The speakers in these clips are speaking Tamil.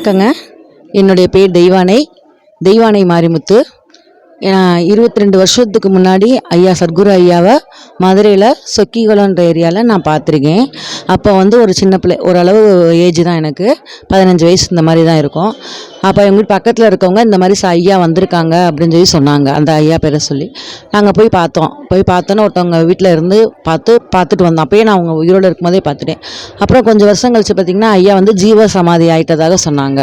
வணக்கங்க. என்னுடைய பேர் தெய்வானை. தெய்வானை மாரிமுத்து. இருபத்தி ரெண்டு வருஷத்துக்கு முன்னாடி ஐயா சத்குரு ஐயாவை மதுரையில் சொக்கிகுளம்ன்ற ஏரியாவில் நான் பார்த்துருக்கேன். அப்போ வந்து ஒரு சின்ன பிள்ளை ஓரளவு ஏஜ் தான் எனக்கு. பதினஞ்சு வயசு இந்த மாதிரி தான் இருக்கும். அப்போ எங்கள் வீட்டு பக்கத்தில் இருக்கவங்க இந்த மாதிரி ஐயா வந்திருக்காங்க அப்படின்னு சொல்லி சொன்னாங்க. அந்த ஐயா பேரை சொல்லி. நாங்கள் போய் பார்த்தோம். போய் பார்த்தோன்னே ஒருத்தவங்க வீட்டில் இருந்து பார்த்து பார்த்துட்டு வந்தோம். அப்போயே நான் அவங்க உயிரோடு இருக்கும்போதே பார்த்துட்டேன். அப்புறம் கொஞ்சம் வருஷம் கழிச்சு பார்த்திங்கன்னா ஐயா வந்து ஜீவ சமாதி ஆயிட்டதாக சொன்னாங்க.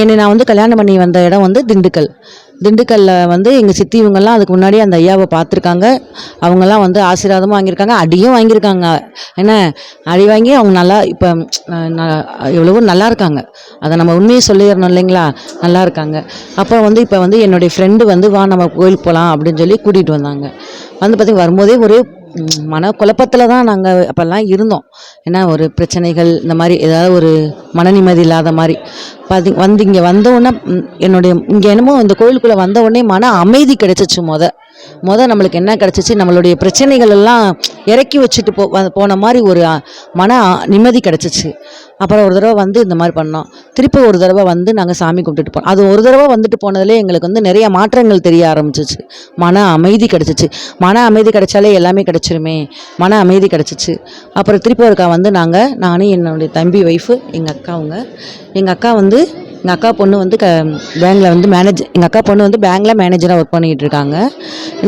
என்னை நான் வந்து கல்யாணம் பண்ணி வந்த இடம் வந்து திண்டுக்கல். திண்டுக்கல்ல வந்து எங்கள் சித்தி இவங்கெல்லாம் அதுக்கு முன்னாடி அந்த ஐயாவை பார்த்துருக்காங்க. அவங்கெல்லாம் வந்து ஆசீர்வாதமும் வாங்கியிருக்காங்க அடியும் வாங்கியிருக்காங்க. என்ன? அடி வாங்கி அவங்க நல்லா இப்போ எவ்வளவோ நல்லா இருக்காங்க. அதை நம்ம உண்மையை சொல்லிடணும் இல்லைங்களா? நல்லா இருக்காங்க. அப்போ வந்து இப்போ வந்து என்னுடைய ஃப்ரெண்டு வந்து வா நம்ம கோயிலுக்கு போகலாம் அப்படின்னு சொல்லி கூட்டிகிட்டு வந்தாங்க. வந்து பார்த்திங்க வரும்போதே ஒரே மனக்குழப்பத்தில் தான் நாங்கள் அப்போல்லாம் இருந்தோம். ஏன்னா ஒரு பிரச்சனைகள் இந்த மாதிரி ஏதாவது ஒரு மன நிம்மதி இல்லாத மாதிரி. பாத்தி வந்து இங்கே வந்த உடனே என்னுடைய இங்கே என்னமோ இந்த கோயிலுக்குள்ளே வந்த உடனே மன அமைதி கிடைச்சிச்சு முத. மொதல் நம்மளுக்கு என்ன கிடச்சிச்சு? நம்மளுடைய பிரச்சனைகள் எல்லாம் இறக்கி வச்சுட்டு போ வ- போன மாதிரி ஒரு மன நிம்மதி கிடச்சிச்சு. அப்புறம் ஒரு தடவை வந்து இந்த மாதிரி பண்ணோம். திருப்பி ஒரு தடவை வந்து நாங்கள் சாமி கும்பிட்டுட்டு போனோம். அது ஒரு தடவை வந்துட்டு போனதுலேயே எங்களுக்கு வந்து நிறைய மாற்றங்கள் தெரிய ஆரம்பிச்சிச்சு. மன அமைதி கிடச்சிச்சு. மன அமைதி கிடச்சாலே எல்லாமே கிடச்சிருமே. மன அமைதி கிடச்சிச்சு. அப்புறம் திருப்பி ஒருக்கா வந்து நாங்கள் நானும் என்னுடைய தம்பி ஒய்ஃபு எங்கள் அக்காவுங்க எங்கள் அக்கா வந்து எங்கள் அக்கா பொண்ணு வந்து க பேங்கில் வந்து மேனேஜ் எங்கள் அக்கா பொண்ணு வந்து பேங்கில் மேனேஜராக ஒர்க் பண்ணிக்கிட்டு இருக்காங்க.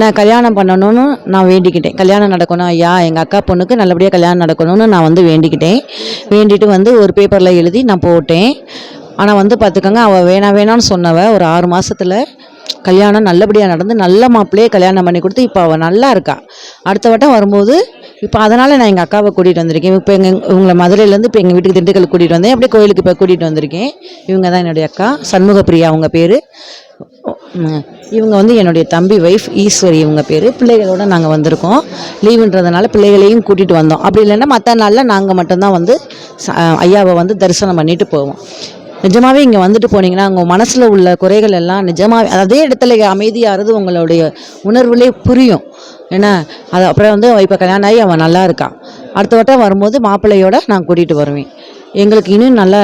நான் கல்யாணம் பண்ணணும்னு நான் வேண்டிக்கிட்டேன். கல்யாணம் நடக்கணும் ஐயா எங்கள் அக்கா பொண்ணுக்கு நல்லபடியாக கல்யாணம் நடக்கணும்னு நான் வந்து வேண்டிக்கிட்டேன். வேண்டிட்டு வந்து ஒரு பேப்பரில் எழுதி நான் போட்டேன். ஆனால் வந்து பார்த்துக்கோங்க அவள் வேணாம் வேணான்னு சொன்னவ ஒரு ஆறு மாதத்தில் கல்யாணம் நல்லபடியாக நடந்து நல்ல மாப்பிள்ளையே கல்யாணம் பண்ணி கொடுத்து இப்போ அவள் நல்லா இருக்கா. அடுத்த வட்டம் வரும்போது இப்போ அதனால் நான் எங்கள் அக்காவை கூட்டிகிட்டு வந்திருக்கேன். இப்போ எங்கள் உங்களை மதுரையிலேருந்து இப்போ எங்கள் வீட்டுக்கு திண்டுக்கல் கூட்டிகிட்டு வந்தேன். அப்படியே கோயிலுக்கு இப்போ கூட்டிகிட்டு வந்திருக்கேன். இவங்க தான் என்னுடைய அக்கா. சண்முகப்பிரியா அவங்க பேர். இவங்க வந்து என்னுடைய தம்பி ஒய்ஃப் ஈஸ்வரி இவங்க பேர். பிள்ளைகளோட நாங்கள் வந்திருக்கோம். லீவுன்றதுனால பிள்ளைகளையும் கூட்டிகிட்டு வந்தோம். அப்படி இல்லைன்னா மற்ற நாளில் நாங்கள் மட்டும்தான் வந்து ஐயாவை வந்து தரிசனம் பண்ணிட்டு போவோம். நிஜமாகவே இங்கே வந்துட்டு போனீங்கன்னா உங்கள் மனசில் உள்ள குறைகள் எல்லாம் நிஜமாகவே அதே இடத்துல அமைதியாகிறது உங்களுடைய உணர்வுலே புரியும். என்ன அது அப்புறம் வந்து இப்போ கல்யாணம் ஆகி அவன் நல்லா இருக்கான். அடுத்த வட்டம் வரும்போது மாப்பிள்ளையோட நான் கூட்டிகிட்டு வருவேன். எங்களுக்கு இன்னும் நல்ல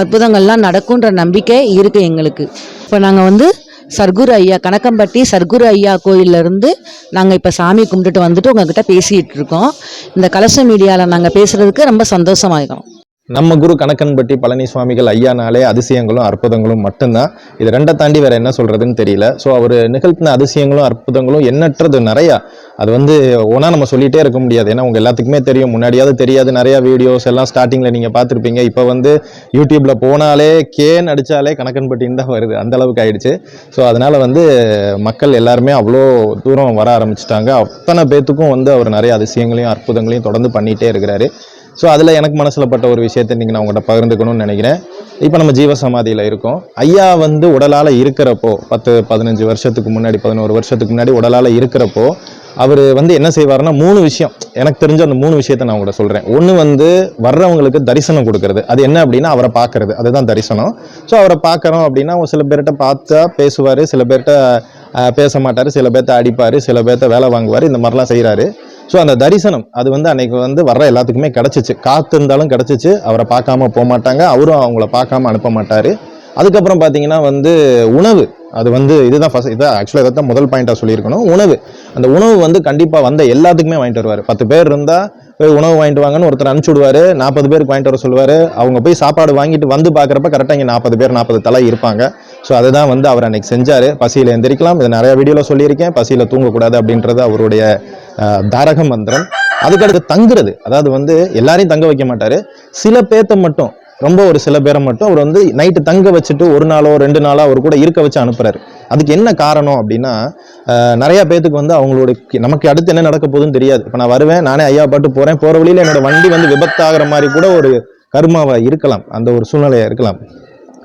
அற்புதங்கள்லாம் நடக்குன்ற நம்பிக்கை இருக்குது எங்களுக்கு. இப்போ நாங்கள் வந்து சர்க்குரு ஐயா கணக்கம்பட்டி சர்க்குரு ஐயா கோயில்ல இருந்து நாங்கள் இப்போ சாமி கும்பிட்டுட்டு வந்துட்டு உங்ககிட்ட பேசிகிட்டு இருக்கோம். இந்த கலச மீடியாவில் நாங்கள் பேசுகிறதுக்கு ரொம்ப சந்தோஷமாயிருக்கோம் நம்ம குரு கணக்கன்பட்டி பழனி சுவாமிகள் ஐயானாலே அதிசயங்களும் அற்புதங்களும் மட்டும்தான். இது ரெண்டை தாண்டி வேற என்ன சொல்றதுன்னு தெரியல. ஸோ அவர் நிகழ்த்தின அதிசயங்களும் அற்புதங்களும் எண்ணற்றது நிறையா. அது வந்து ஒன்றா நம்ம சொல்லிகிட்டே இருக்க முடியாது. ஏன்னா உங்கள் எல்லாத்துக்குமே தெரியும். முன்னாடியாவது தெரியாது. நிறையா வீடியோஸ் எல்லாம் ஸ்டார்டிங்கில் நீங்கள் பார்த்துருப்பீங்க. இப்போ வந்து யூடியூப்பில் போனாலே கேன் அடித்தாலே கணக்கன்பட்டின்னு தான் வருது. அந்த அளவுக்கு ஆயிடுச்சு. ஸோ அதனால் வந்து மக்கள் எல்லாருமே அவ்வளோ தூரம் வர ஆரம்பிச்சிட்டாங்க. அத்தனை பேத்துக்கும் வந்து அவர் நிறைய அதிசயங்களையும் அற்புதங்களையும் தொடர்ந்து பண்ணிகிட்டே இருக்கிறாரு. ஸோ அதில் எனக்கு மனசில் பட்ட ஒரு விஷயத்தை இன்றைக்கி நான் உங்கள்கிட்ட பகிர்ந்துக்கணும்னு நினைக்கிறேன். இப்போ நம்ம ஜீவசமாதியில் இருக்கோம். ஐயா வந்து உடலால் இருக்கிறப்போ பத்து பதினஞ்சு வருஷத்துக்கு முன்னாடி பதினோரு வருஷத்துக்கு முன்னாடி உடலால் இருக்கிறப்போ அவர் வந்து என்ன செய்வாருன்னா மூணு விஷயம். எனக்கு தெரிஞ்ச அந்த மூணு விஷயத்தை நான் உங்கள்கிட்ட சொல்கிறேன் ஒன்று வந்து வர்றவங்களுக்கு தரிசனம் கொடுக்கறது. அது என்ன அப்படின்னா அவரை பார்க்கறது. அதுதான் தரிசனம். ஸோ அவரை பார்க்குறோம் அப்படின்னா சில பேர்கிட்ட பார்த்தா பேசுவார் சில பேர்கிட்ட பேச மாட்டார் சில பேர்த்த அடிப்பார் சில பேர்த்த வேலை வாங்குவார் இந்த மாதிரிலாம் செய்கிறாரு ஸோ அந்த தரிசனம் அது வந்து அன்னைக்கு வந்து வர்ற எல்லாத்துக்குமே கிடச்சிச்சு. காத்து இருந்தாலும் கிடச்சிச்சு. அவரை பார்க்காம போக மாட்டாங்க. அவரும் அவங்கள பார்க்காம அனுப்ப மாட்டார். அதுக்கப்புறம் பார்த்தீங்கன்னா வந்து உணவு. அது வந்து இதுதான் ஃபஸ்ட் இதான் ஆக்சுவலாக இதை தான் முதல் பாயிண்ட்டாக சொல்லியிருக்கணும். உணவு. அந்த உணவு வந்து கண்டிப்பாக வந்த எல்லாத்துக்குமே வாங்கிட்டு வருவார். பத்து பேர் இருந்தால் போய் உணவு வாங்கிட்டு வாங்கன்னு ஒருத்தர் அனுப்பிச்சி விடுவார். நாற்பது பேருக்கு வாங்கிட்டு வர சொல்லுவார். அவங்க போய் சாப்பாடு வாங்கிட்டு வந்து பார்க்குறப்ப கரெக்டாக இங்கே நாற்பது பேர் நாற்பது தலை இருப்பாங்க. ஸோ அதுதான் வந்து அவர் அன்னைக்கு செஞ்சார். பசியில் எந்திரிக்கலாம். இது நிறையா வீடியோவில் சொல்லியிருக்கேன். பசியில் தூங்கக்கூடாது அப்படின்றது அவருடைய தாரக மந்திரம். அதுக்கடுத்து தங்குறது. அதாவது வந்து எல்லாரையும் தங்க வைக்க மாட்டாரு. சில பேர்த்த மட்டும் ரொம்ப ஒரு சில பேரை மட்டும் அவர் வந்து நைட்டு தங்க வச்சுட்டு ஒரு நாளோ ரெண்டு நாளோ அவர் கூட இருக்க வச்சு அனுப்புறாரு. அதுக்கு என்ன காரணம் அப்படின்னா நிறைய பேத்துக்கு வந்து அவங்களோட நமக்கு அடுத்து என்ன நடக்க போகுதுன்னு தெரியாது. இப்போ நான் வருவேன் நானே ஐயா பாட்டு போறேன். போற வழியில என்னோட வண்டி வந்து விபத்தாகிற மாதிரி கூட ஒரு கர்மாவை இருக்கலாம். அந்த ஒரு சூழ்நிலையா இருக்கலாம்.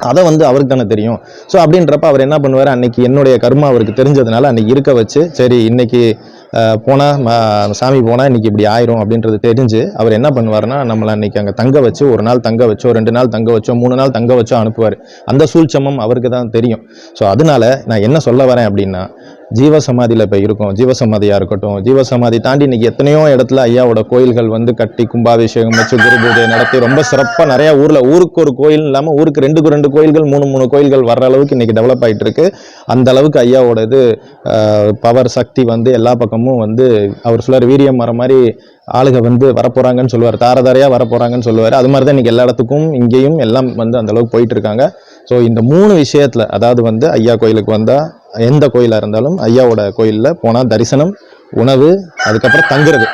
அதை வந்து அவருக்கு தானே தெரியும். ஸோ அப்படின்றப்ப அவர் என்ன பண்ணுவார்? அன்னைக்கு என்னுடைய கர்மா அவருக்கு தெரிஞ்சதுனால அன்னைக்கு இருக்க வச்சு சரி இன்னைக்கு அஹ், போனா ம- சாமி போனா இன்னைக்கு இப்படி ஆயிரும் அப்படின்றது தெரிஞ்சு அவர் என்ன பண்ணுவாருன்னா நம்மளை அன்னைக்கு அங்கே தங்க வச்சு ஒரு நாள் தங்க வச்சோ ரெண்டு நாள் தங்க வச்சோ மூணு நாள் தங்க வச்சோ அனுப்புவார். அந்த சூழ்ச்சமம் அவருக்கு தான் தெரியும். ஸோ அதனால நான் என்ன சொல்ல வரேன் அப்படின்னா ஜீவசமாதியில் இப்போ இருக்கோம். ஜீவசமாதியாக இருக்கட்டும். ஜீவசமாதி தாண்டி இன்றைக்கி எத்தனையோ இடத்துல ஐயாவோட கோயில்கள் வந்து கட்டி கும்பாபிஷேகம் வச்சு குரு பூஜை நடத்தி ரொம்ப சிறப்பாக நிறையா ஊரில் ஊருக்கு ஒரு கோயில் இல்லாமல் ஊருக்கு ரெண்டுக்கு ரெண்டு கோயில்கள் மூணு மூணு கோயில்கள் வர்ற அளவுக்கு இன்றைக்கி டெவலப் ஆயிட்டு இருக்கு அந்த அளவுக்கு ஐயாவோட இது பவர் சக்தி வந்து எல்லா பக்கமும் வந்து அவர் சொல்லுவார் வீரியம் வர மாதிரி ஆளுக வந்து வரப்போகிறாங்கன்னு சொல்லுவார். தாரதாரையாக வரப்போகிறாங்கன்னு சொல்லுவார். அது மாதிரி தான் இன்னைக்கு எல்லா இடத்துக்கும் இங்கேயும் எல்லாம் வந்து அந்தளவுக்கு போயிட்டு இருக்காங்க ஸோ இந்த மூணு விஷயத்தில் அதாவது வந்து ஐயா கோயிலுக்கு வந்தால் எந்த கோயிலாக இருந்தாலும் ஐயாவோட கோயிலில் போனால் தரிசனம் உணவு அதுக்கப்புறம் தங்குறது.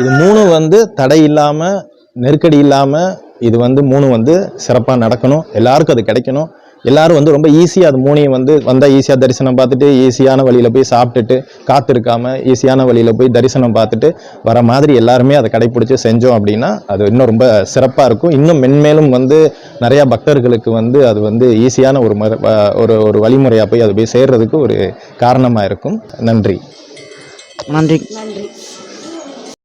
இது மூணும் வந்து தடை இல்லாமல் நெருக்கடி இல்லாமல் இது வந்து மூணு வந்து சிறப்பாக நடக்கணும். எல்லாருக்கும் அது கிடைக்கணும். எல்லாரும் வந்து ரொம்ப ஈஸியாக அது மூணையும் வந்து வந்தால் ஈஸியாக தரிசனம் பார்த்துட்டு ஈஸியான வழியில் போய் சாப்பிட்டுட்டு காத்திருக்காம ஈஸியான வழியில் போய் தரிசனம் பார்த்துட்டு வர மாதிரி எல்லாருமே அதை கடைப்பிடிச்சு செஞ்சோம் அப்படின்னா அது இன்னும் ரொம்ப சிறப்பாக இருக்கும். இன்னும் மென்மேலும் வந்து நிறையா பக்தர்களுக்கு வந்து அது வந்து ஈஸியான ஒரு ஒரு ஒரு வழிமுறையாக போய் அது போய் சேர்றதுக்கு ஒரு காரணமாக இருக்கும். நன்றி. நன்றி. நன்றி.